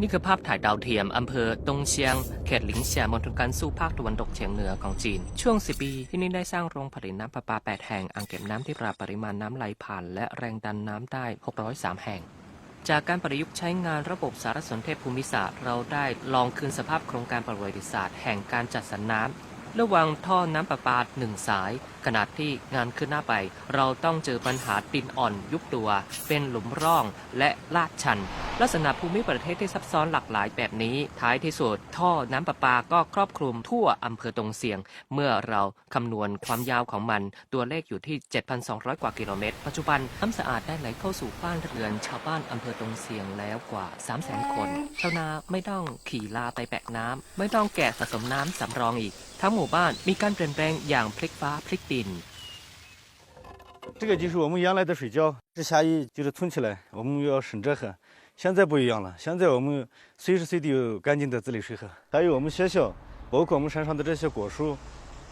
นี่คือภาพถ่ายดาวเทียม อำเภอตงเชียง เขตหลิงเฉียมณฑลการสู้ภาคตะวันตกเฉียงเหนือของจีน ช่วง 10 ปี ที่นี่ได้สร้างโรงผลิตน้ำประปา 8 แห่ง อ่างเก็บน้ำที่ปราบปริมาณน้ำไหลผ่าน และแรงดันน้ำได้ 603 แห่ง จากการประยุกต์ใช้งานระบบสารสนเทศภูมิศาสตร์ เราได้ลองคืนสภาพโครงการประวัติศาสตร์ แห่งการจัดสรรน้ำ ระหว่างท่อน้ำประปาหนึ่งสาย ขณะที่งานขึ้นหน้าไป เราต้องเจอปัญหาดินอ่อนยุบตัว เป็นหลุมร่องและลาดชัน ลักษณะภูมิประเทศที่ซับซ้อนหลากหลายแบบนี้ ท้ายที่สุดท่อน้ำประปาก็ครอบคลุมทั่วอำเภอตรงเสียง เมื่อเราคำนวณความยาวของมัน ตัวเลขอยู่ที่ 7,200 กว่ากิโลเมตร ปัจจุบันน้ำสะอาดได้ไหลเข้าสู่บ้านเรือนชาวบ้านอำเภอตรงเสียงแล้วกว่า 300,000 คนชาวนาไม่ต้องขี่ลาไปแบกน้ำไม่ต้องแกะสะสมน้ำสำรองอีก ทั้งหมู่บ้านมีการเปลี่ยนแปลงอย่างพลิกฟ้าพลิกดิน 这个就是我们原来的水窖，这下雨就是存起来，我们要省着喝。现在不一样了，现在我们随时随地有干净的自来水喝。还有我们学校，包括我们山上的这些果树，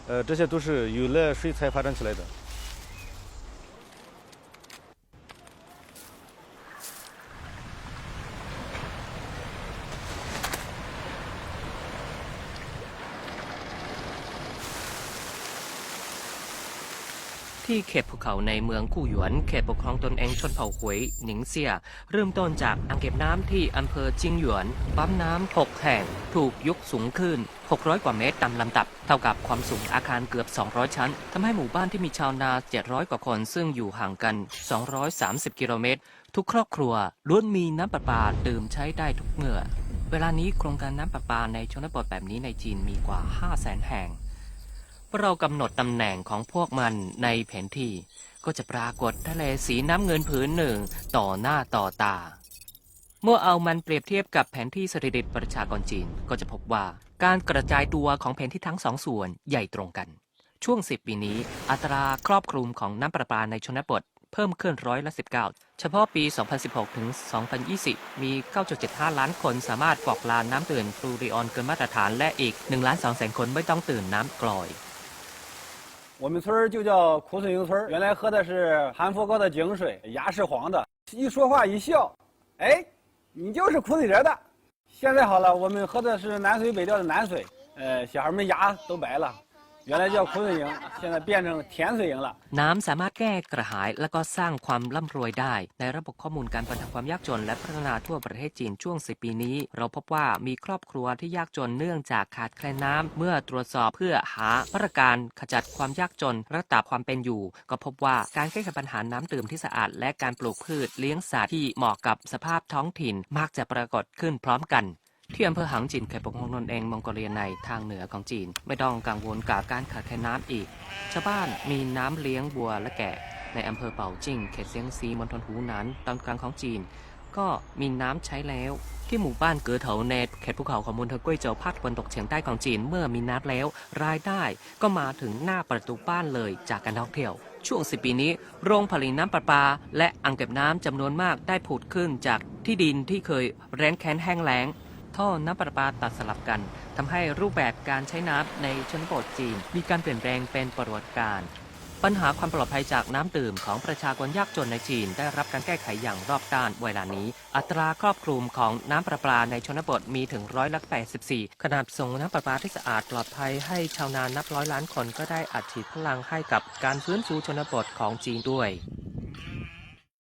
呃，这些都是有了水才发展起来的。 ที่เขตภูเขาในเมืองกู้หยวน เขตปกครองตนเองชนเผ่าหวยหนิงเซีย เริ่มต้นจากอ่างเก็บน้ำที่อำเภอจิงหยวน ปั๊มน้ำ6แห่ง ถูกยกสูงขึ้น 600 กว่าเมตรตามลำดับ เท่ากับความสูงอาคารเกือบ 200 ชั้นทำให้หมู่บ้านที่มีชาวนา 700 กว่าคน ซึ่งอยู่ห่างกัน 230 กิโลเมตร ทุกครอบครัวล้วนมีน้ำประปาดื่มใช้ได้ทุกเมื่อ เวลานี้โครงการน้ำประปาในชนบทแบบนี้ในจีนมีกว่า 5 0 0 0 0 0 แห่ง เรากำหนดตำแหน่งของพวกมันในแผนที่ ก็จะปรากฏทะเลสีน้ำเงินผืนหนึ่งต่อหน้าต่อตา เมื่อเอามันเปรียบเทียบกับแผนที่สถิติประชากรจีนก็จะพบว่าการกระจายตัวของแผนที่ทั้งสองส่วนใหญ่ตรงกัน ช่วง 10 ปีนี้ อัตราครอบคลุมของน้ำประปาในชนบทเพิ่มขึ้นร้อยละ 19 เฉพาะปี 2016 ถึง 2020 มี 9.75 ล้านคนสามารถกรอกลานน้ำตื่นฟลูริออนเกินมาตรฐานและอีก1ล้าน2แสนคนไม่ต้องตื่นน้ำกลอย 我们村儿就叫苦水营村儿，原来喝的是含氟高的井水，牙是黄的，一说话一笑，哎，你就是苦水人的。现在好了，我们喝的是南水北调的南水，呃，小孩们牙都白了，原来叫苦村营，现在变成甜水营了。 น้ำสามารถแก้กระหายและก็สร้างความร่ำรวยได้ ในระบบข้อมูลการบรรเทาความยากจน และพัฒนาทั่วประเทศจีนช่วง 10 ปีนี้ เราพบว่ามีครอบครัวที่ยากจนเนื่องจากขาดแคลนน้ำเมื่อตรวจสอบเพื่อหามาตรการขจัดความยากจนรักษาความเป็นอยู่ ก็พบว่าการแก้ไขปัญหาน้ำดื่มที่สะอาด และการปลูกพืชเลี้ยงสัตว์ที่เหมาะกับสภาพท้องถิ่น มักจะปรากฏขึ้นพร้อมกัน ที่อำเภอหางจินเขตปกครองตนเองมองโกเลียในทางเหนือของจีน ไม่ต้องกังวลกับการขาดแคลนน้ำอีก ชาวบ้านมีน้ำเลี้ยงบัวและแกะ ในอำเภอเป่าจิงเขตเซียงซีมณฑลหูหนานตอนกลางของจีน ก็มีน้ำใช้แล้ว ที่หมู่บ้านเก๋อเถาในเขตภูเขาของมณฑลกุ้ยเจาภาคตะวันตกเฉียงใต้ของจีนเมื่อมีน้ำแล้ว รายได้ก็มาถึงหน้าประตูบ้านเลยจากการท่องเที่ยวช่วง 10 ปีนี้ โรงผลิตน้ำประปา และอ่างเก็บน้ำจำนวนมากได้ผุดขึ้นจากที่ดินที่เคยแร้นแค้นแห้งแล้ง ท่อน้ำประปาตัดสลับกันทำให้รูปแบบการใช้น้ำในชนบทจีน มีการเปลี่ยนแปลงเป็นประวัติการปัญหาความปลอดภัยจากน้ำดื่มของประชากรยากจนในจีน ได้รับการแก้ไขอย่างรอบด้านเวลานี้ อัตราครอบคลุมของน้ำประปาในชนบทมีถึงร้อยละ84 ขนาดส่งน้ำประปาที่สะอาดปลอดภัยให้ชาวนานับร้อยล้านคนก็ได้อัดฉีดพลังให้กับการฟื้นฟูชนบทของจีนด้วย